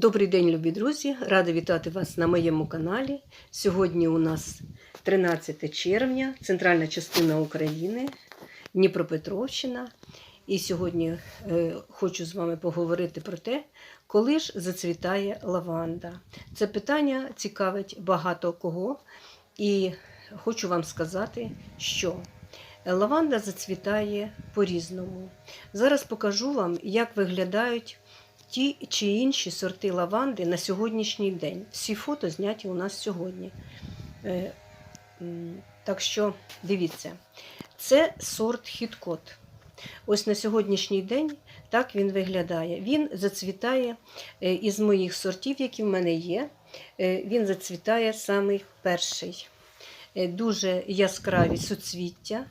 Добрий день, любі друзі! Рада вітати вас на моєму каналі. Сьогодні у нас 13 червня, центральна частина України, Дніпропетровщина. І сьогодні е, хочу з вами поговорити про те, коли ж зацвітає лаванда. Це питання цікавить багато кого. І хочу вам сказати, що лаванда зацвітає по-різному. Зараз покажу вам, як виглядають ті чи інші сорти лаванди на сьогоднішній день. Всі фото зняті у нас сьогодні. Е, Так що дивіться, це сорт хіткот. Ось на сьогоднішній день так він виглядає. Він зацвітає е, із моїх сортів, які в мене є. е, Він зацвітає самий перший. Дуже яскраві суцвіття.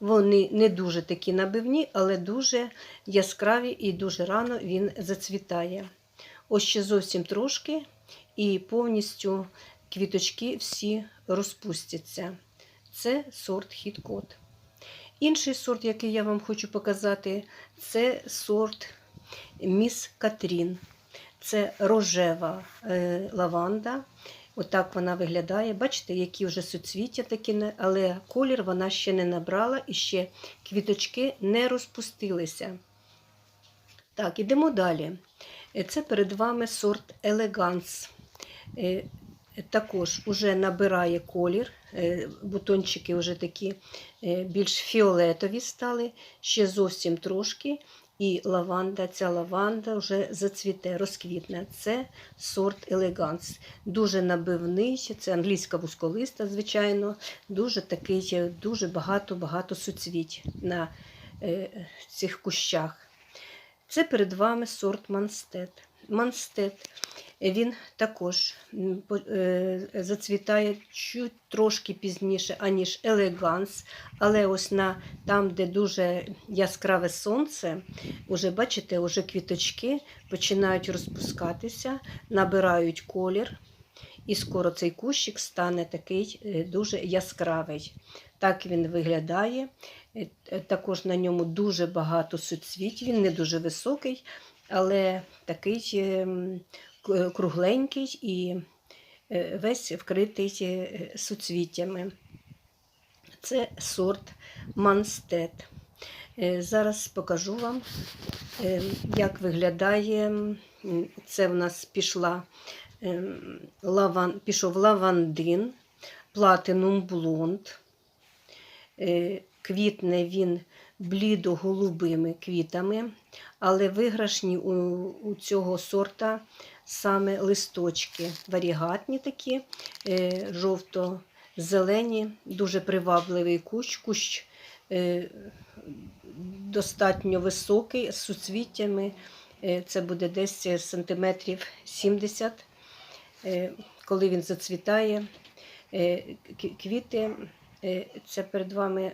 Вони не дуже такі набивні, але дуже яскраві і дуже рано він зацвітає. Ось ще зовсім трошки, і повністю квіточки всі розпустяться. Це сорт хіткот. Інший сорт, який я вам хочу показати, це сорт Міс Катрін. Це рожева е, лаванда. Отак вона виглядає. Бачите, які вже суцвіття такі, але колір вона ще не набрала і ще квіточки не розпустилися. Так, ідемо далі. Е, Це перед вами сорт Елеганс. Також уже набирає колір. е, Бутончики вже такі е, більш фіолетові стали, ще зовсім трошки. І лаванда, ця лаванда вже зацвіте, розквітне. Це сорт Елеганс. Дуже набивний, це англійська вузколиста, звичайно, дуже такий, дуже багато-багато суцвіть на е, цих кущах. Це перед вами сорт Манстет. Манстет він також е, зацвітає чуть трошки пізніше, аніж елеганс, але ось на там, де дуже яскраве сонце, уже бачите, уже квіточки починають розпускатися, набирають колір, і скоро цей кущик стане такий е, дуже яскравий. Так він виглядає. Е, Також на ньому дуже багато суцвіть. Він не дуже високий, але такий ем, кругленький і е, весь вкритий е, суцвіттями. Це сорт Манстет. Е, Зараз покажу вам, як виглядає. Це в нас пішла лаван, пішов лавандин, платинум блонд. Квітне він блідо-голубими квітами, але виграшні у, у цього сорта саме листочки варігатні такі, е, жовто-зелені, дуже привабливий кущ. Кущ е, достатньо високий, з суцвіттями. Е, Це буде десь сантиметрів 70, е, коли він зацвітає. Квіти, це перед вами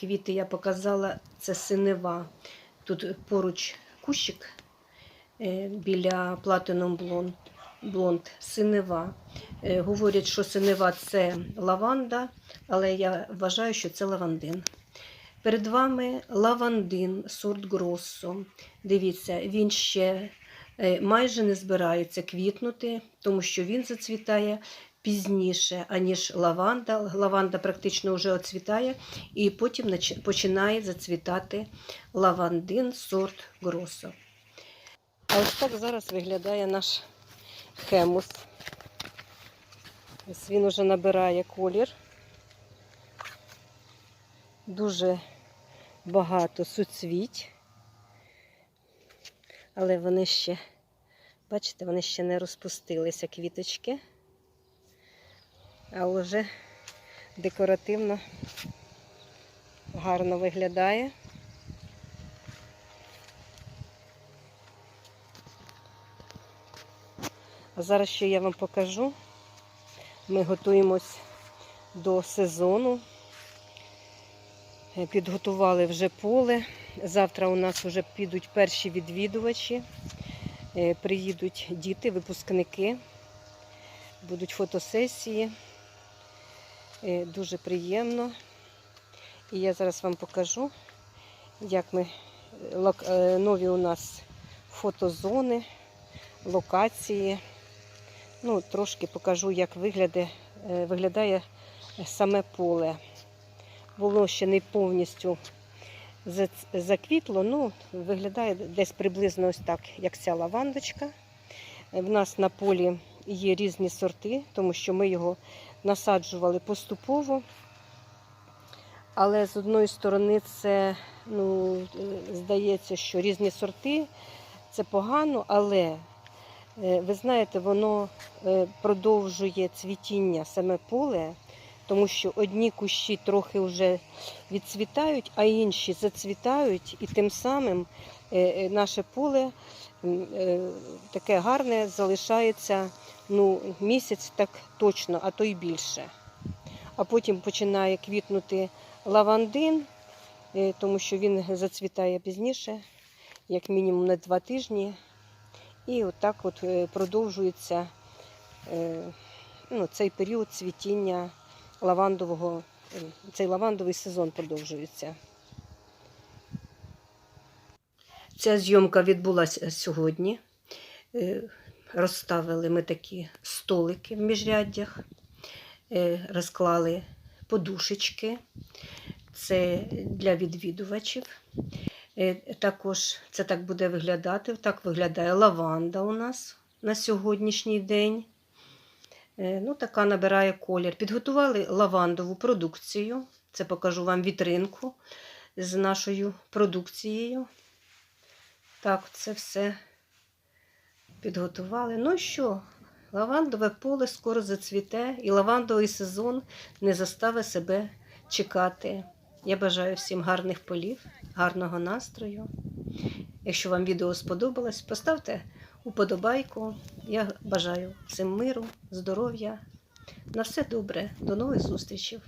квіти я показала, це синева. Тут поруч кущик біля Platinum Blonde синева. Е, Говорять, що синева це лаванда, але я вважаю, що це лавандин. Перед вами лавандин, сорт Гроссо. Дивіться, він ще е, майже не збирається квітнути, тому що він зацвітає пізніше, аніж лаванда. Лаванда практично вже оцвітає, і потім починає зацвітати лавандин, сорт Гроссо. А ось так зараз виглядає наш хемус. Ось він уже набирає колір. Дуже багато суцвіть, але вони ще, бачите, вони ще не розпустилися квіточки, а вже декоративно гарно виглядає. А зараз ще я вам покажу. Ми готуємось до сезону. Е, Підготували вже поле. Завтра у нас вже підуть перші відвідувачі. Е, Приїдуть діти, випускники, будуть фотосесії. Е, Дуже приємно. І я зараз вам покажу, як ми нові у нас фотозони локації. Ну, трошки покажу, як вигляде, е, виглядає саме поле. Воно ще не повністю заквітло, ну, виглядає десь приблизно ось так, як ця лавандочка. Е, В нас на полі є різні сорти, тому що ми його насаджували поступово. Але з одної сторони, це ну, е, здається, що різні сорти це погано, але ви знаєте, воно е, продовжує цвітіння саме поле, тому що одні кущі трохи вже відцвітають, а інші зацвітають, і тим самим е, е, наше поле е, таке гарне залишається ну, місяць так точно, а то й більше. А потім починає квітнути лавандин, е, тому що він зацвітає пізніше, як мінімум на два тижні. І отак от е, продовжується е, ну, цей період цвітіння лавандового, е, цей лавандовий сезон продовжується. Ця зйомка відбулася сьогодні. Розставили ми такі столики в міжряддях, розклали подушечки. Це для відвідувачів. Е, Також це так буде виглядати. Так виглядає лаванда у нас на сьогоднішній день. Е, Ну, така набирає колір. Підготували лавандову продукцію. Це покажу вам вітринку з нашою продукцією. Так, це все підготували. Ну що, лавандове поле скоро зацвіте, і лавандовий сезон не заставить себе чекати. Я бажаю всім гарних полів, гарного настрою. Якщо вам відео сподобалось, поставте уподобайку. Я бажаю всім миру, здоров'я. На все добре. До нових зустрічей.